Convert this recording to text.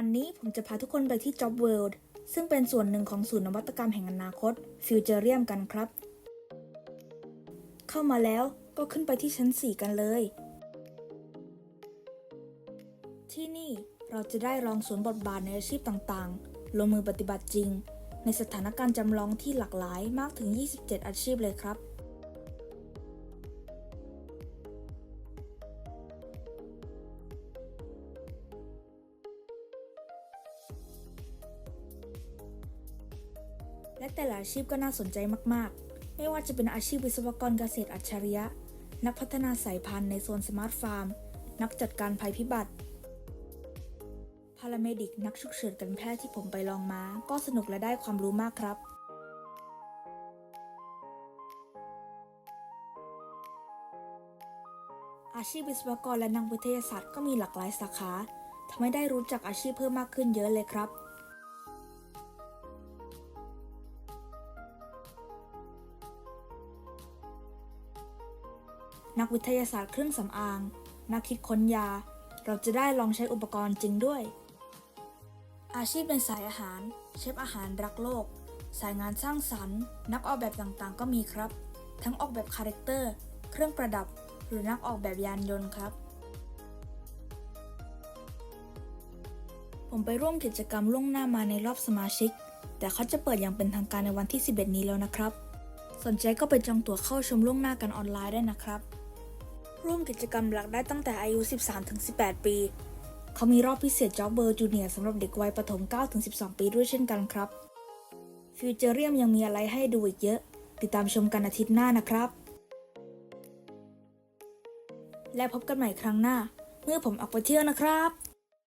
วันนี้ผมจะพาทุกคนไปที่ Job World ซึ่งเป็นส่วนหนึ่งของศูนย์นวัตกรรมแห่งอนาคต Futureum กันครับ เข้ามาแล้วก็ขึ้นไปที่ชั้น 4 กันเลย ที่นี่เราจะได้ลองสวมบทบาทในอาชีพต่างๆ ลงมือปฏิบัติจริง ในสถานการณ์จำลองที่หลากหลายมากถึง 27 อาชีพเลยครับ และแต่ละอาชีพก็น่าสนใจมากๆ ไม่ว่าจะเป็นอาชีพวิศวกรเกษตรอัจฉริยะ นักพัฒนาสายพันธุ์ในโซนสมาร์ทฟาร์ม นักจัดการภัยพิบัติ พาราเมดิกนักฉุกเฉินการแพทย์ที่ผมไปลองมา ก็สนุกและได้ความรู้มากครับอาชีพวิศวกรและนักวิทยาศาสตร์ก็มีหลากหลายสาขาทำให้ได้รู้จักอาชีพเพิ่มมากขึ้นเยอะเลยครับ นักวิทยาศาสตร์เครื่องสำอาง นักคิดค้นยา เราจะได้ลองใช้อุปกรณ์จริงด้วย อาชีพในสายอาหาร เชฟอาหารรักโลก สายงานสร้างสรรค์ นักออกแบบต่างๆ ก็มีครับ ทั้งออกแบบคาแรคเตอร์ เครื่องประดับ หรือนักออกแบบยานยนต์ครับ ผมไปร่วมกิจกรรมล่วงหน้ามาในรอบสมาชิก แต่เขาจะเปิดอย่างเป็นทางการในวันที่ 11 นี้แล้วนะครับ สนใจก็ไปจองตั๋วเข้าชมล่วงหน้ากันออนไลน์ได้นะครับ ร่วมกิจกรรมหลักได้ตั้งแต่อายุ 13-18 ปี เขามีรอบพิเศษจ็อบเบอร์จูเนียร์สำหรับเด็กวัยประถม 9-12 ปีด้วยเช่นกันครับ ฟิวเจอเรียมยังมีอะไรให้ดูอีกเยอะ ติดตามชมกันอาทิตย์หน้านะครับ และพบกันใหม่ครั้งหน้า เมื่อผมออกไปเที่ยวนะครับ